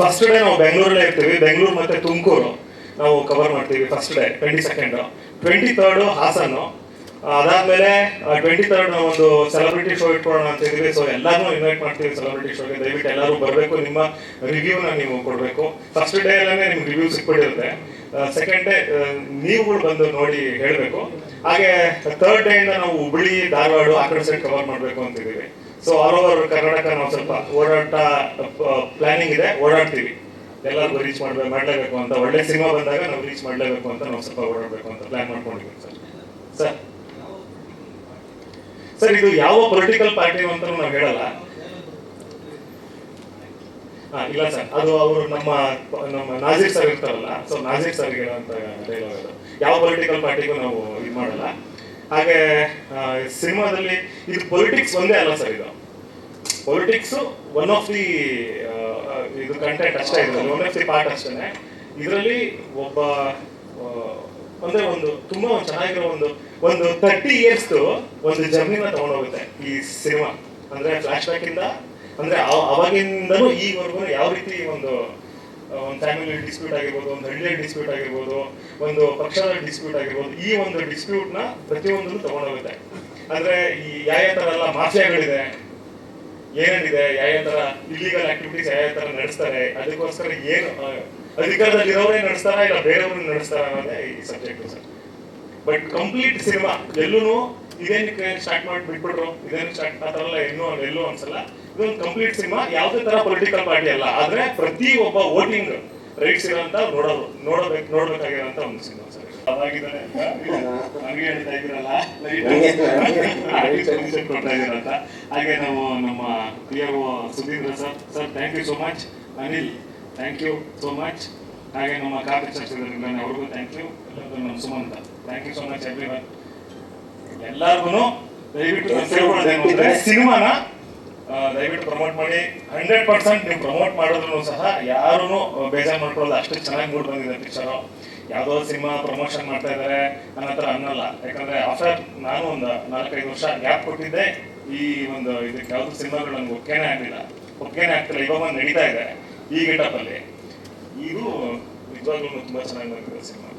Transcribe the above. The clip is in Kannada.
ಫಸ್ಟ್ ಡೇ ನಾವು ಬೆಂಗಳೂರಲ್ಲೇ ಇರ್ತೀವಿ, ಬೆಂಗಳೂರು ಮತ್ತೆ ತುಮಕೂರು. ನಾವು ಕವರ್ ಮಾಡ್ತೀವಿ first day twenty second twenty third Hassan. ಅದಾದ್ಮೇಲೆ ಟ್ವೆಂಟಿ ತರ್ಡ್ ನಾವು ಒಂದು ಸೆಲೆಬ್ರಿಟಿ ಶೋ ಇಟ್ಕೊಳ್ಳೋಣ ಅಂತ ಇದೀವಿ ಸೊ ಎಲ್ಲಾನು ಇನ್ವೈಟ್ ಮಾಡ್ತೀವಿ ಸೆಲೆಬ್ರಿಟಿ ಶೋಗೆ ದಯವಿಟ್ಟು ಎಲ್ಲರೂ ಬರಬೇಕು, ನಿಮ್ಮ ರಿವ್ಯೂನ ನೀವು ಕೊಡಬೇಕು. ಫಸ್ಟ್ ಡೇ ಅಲ್ಲೇ ನಿಮ್ಗೆ ರಿವ್ಯೂ ಸಿಕ್ಬಿಟ್ಟಿರುತ್ತೆ ಸೆಕೆಂಡ್ ಡೇ ನೀವುಗಳು ಬಂದು ನೋಡಿ ಹೇಳಬೇಕು. ಹಾಗೆ ಥರ್ಡ್ ಡೇ ಇಂದ ನಾವು ಹುಬ್ಳಿ, ಧಾರವಾಡ ಆ ಕಡೆ ಸೈಡ್ ಕವರ್ ಮಾಡಬೇಕು ಅಂತಿದ್ದೀವಿ ಸೊ ಆಲ್ ಓವರ್ ಕರ್ನಾಟಕ ನಾವು ಸ್ವಲ್ಪ ಓಡಾಟ ಪ್ಲಾನಿಂಗ್ ಇದೆ, ಓಡಾಡ್ತೀವಿ. ಎಲ್ಲರಿಗೂ ರೀಚ್ ಮಾಡ್ಬೇಕು ಮಾಡಲೇಬೇಕು ಅಂತ, ಒಳ್ಳೆ ಸಿನಿಮಾ ಬಂದಾಗ ನಾವು ರೀಚ್ ಮಾಡಲೇಬೇಕು ಅಂತ ನಾವು ಸ್ವಲ್ಪ ಓಡಾಡಬೇಕು ಅಂತ ಪ್ಲಾನ್ ಮಾಡ್ಕೊಂಡಿದ್ದೀವಿ ಸರ್. ಸರ್. ಇದು ಯಾವ ಪೊಲಿಟಿಕಲ್ ಪಾರ್ಟಿ ಅಂತ ನಾವು ಹೇಳಲ್ಲ. ಇಲ್ಲ ಸರ್. ಅದು ಅವರು ನಮ್ಮ ನಮ್ಮ ನಾಜೀರ್ ಸರ್ ಇರ್ತಾರಲ್ಲ ಸೊ ನಾಜೀರ್ ಸರ್ ಅದು. ಯಾವ ಪೊಲಿಟಿಕಲ್ ಪಾರ್ಟಿಗೂ ನಾವು ಇದು ಮಾಡಲ್ಲ. ಹಾಗೆ ಸಿನಿಮಾದಲ್ಲಿ ಇದು ಪೊಲಿಟಿಕ್ಸ್ ಒಂದೇ ಅಲ್ಲ ಸರ್ ಇದು. ಪೊಲಿಟಿಕ್ಸ್ ಒನ್ ಆಫ್ ದಿ ಇದು ಕಂಟೆಂಟ್ ಅಷ್ಟೇ ಇದೆ ಒನ್ ಆಫ್ ದಿ ಪಾರ್ಟ್ ಅಷ್ಟೇ ಇದರಲ್ಲಿ ಒಬ್ಬ ಅಂದ್ರೆ ಒಂದು ತುಂಬಾ ಒಂದು ಚೆನ್ನಾಗಿರೋ ಒಂದು ಒಂದು ತರ್ಟಿ ಇಯರ್ಸ್ ಒಂದು ಜರ್ನಿನ ತಗೊಂಡೋಗುತ್ತೆ ಈ ಸಿನಿಮಾ. ಅಂದ್ರೆ ಫ್ಲಾಶ್ ಬ್ಯಾಕ್ ಇಂದ, ಅಂದ್ರೆ ಅವ- ಅವಾಗಿಂದಲೂ ಈವರೆಗೂ ಯಾವ ರೀತಿ ಒಂದು ಒಂದು ಫ್ಯಾಮಿಲಿ ಡಿಸ್ಪ್ಯೂಟ್ ಆಗಿರ್ಬೋದು, ಒಂದು ಹಳ್ಳಿಯ ಡಿಸ್ಪ್ಯೂಟ್ ಆಗಿರ್ಬೋದು, ಒಂದು ಪಕ್ಷದ ಡಿಸ್ಪ್ಯೂಟ್ ಆಗಿರ್ಬೋದು, ಈ ಒಂದು ಡಿಸ್ಪ್ಯೂಟ್ನ ಪ್ರತಿಯೊಂದನ್ನು ತಗೊಂಡೋಗುತ್ತೆ. ಅಂದ್ರೆ ಈ ಯಾವ ಯಾವ ತರ ಎಲ್ಲ ಮಾಫಿಯಾಗಳಿದೆ, ಏನೇನಿದೆ, ಯಾವ ಯಾವ ತರ ಇಲ್ಲಿಗಲ್ ಆಕ್ಟಿವಿಟೀಸ್ ಯಾವ ಯಾವ ತರ ನಡೆಸ್ತಾರೆ, ಅದಕ್ಕೋಸ್ಕರ ಏನು ಅಧಿಕಾರದಲ್ಲಿ ಅಧಿಕಾರದಲ್ಲಿರೋರೇ ನಡೆಸ್ತಾರಾ ಇಲ್ಲ ಬೇರೆಯವ್ರನ್ನ ನಡೆಸ್ತಾರ ಅನ್ನೋದೇ ಈ subject sir. But complete cinema ಎಲ್ಲೂ ಇದೇನಕ್ಕೆ ಸ್ಟಾರ್ಟ್ ಮಾಡಿ ಬಿಟ್ಬಿಟ್ರು ಇದೇನು ಸ್ಟಾರ್ಟ್ ಆ ಥರ ಎಲ್ಲ ಅನ್ಸಲ್ಲ ಇದೊಂದು ಕಂಪ್ಲೀಟ್ ಸಿನಿಮಾ ಯಾವುದೇ ತರ ಪೊಲಿಟಿಕಲ್ ಪಾರ್ಟಿ ಅಲ್ಲ. ಆದ್ರೆ ಪ್ರತಿ ಒಬ್ಬ ವೋಟಿಂಗ್ ರೈಟ್ಸ್ ಇರೋಂತ ನೋಡೋದು ನೋಡಬೇಕು ನೋಡ್ಬೇಕಾಗಿರೋಂತ ಒಂದು ಸಿನಿಮಾ ಸರ್ ಅದಾಗಿದ್ದಾನೆ ಹಂಗೆ ಹೇಳ್ತಾ ಕೊಡ್ತಾ ಇದ್ದೀರಂತ ಹಾಗೆ ನಾವು ನಮ್ಮ P R Sudheendra sir sir thank you so much Anil thank you so much ಹಾಗೆ ನಮ್ಮ ಚರ್ಚಿದ್ದಾರೆ ಅವ್ರಿಗೂ ಥ್ಯಾಂಕ್ ಯು ನಮ್ಮ Sumanta thank you so much every ಎಲ್ಲರಿಗೂ ದಯವಿಟ್ಟು ಸಿನಿಮಾನ ದಯವಿಟ್ಟು ಪ್ರಮೋಟ್ ಮಾಡಿ. ಹಂಡ್ರೆಡ್ ಪರ್ಸೆಂಟ್ ನೀವು ಪ್ರಮೋಟ್ ಮಾಡಿದ್ರು ಸಹ ಯಾರೂ ಬೇಜಾರು ಮಾಡ್ಕೊಳ್ಳೋದು ಅಷ್ಟು ಚೆನ್ನಾಗಿ ಮೂಡ್ ಬಂದಿದೆ ಪಿಕ್ಚರು ಯಾವುದೋ ಸಿನಿಮಾ ಪ್ರಮೋಷನ್ ಮಾಡ್ತಾ ಇದ್ದಾರೆ ನನ್ನ ಹತ್ರ ಅನ್ನಲ್ಲ. ಯಾಕಂದ್ರೆ ಆಫ್ಟರ್ ನಾನು ಒಂದು ನಾಲ್ಕೈದು ವರ್ಷ ಗ್ಯಾಪ್ ಕೊಟ್ಟಿದ್ದೆ. ಈ ಒಂದು ಇದಕ್ಕೆ ಯಾವ್ದು ಸಿನಿಮಾಗಳು ನನಗೆ ಒಕ್ಕೇನೆ ಆಗಲಿಲ್ಲ. ಒಕ್ಕೇನೆ ಆಗ್ತಿಲ್ಲ. ಇವಾಗ ಒಂದು ನಡೀತಾ ಇದೆ ಈ ಗೆಟಪ್ ಅಲ್ಲಿ ಇದು ನಿಜವಾಗ್ಲೂ ತುಂಬಾ ಚೆನ್ನಾಗಿ ಬಂದಿದೆ ಸಿನಿಮಾ.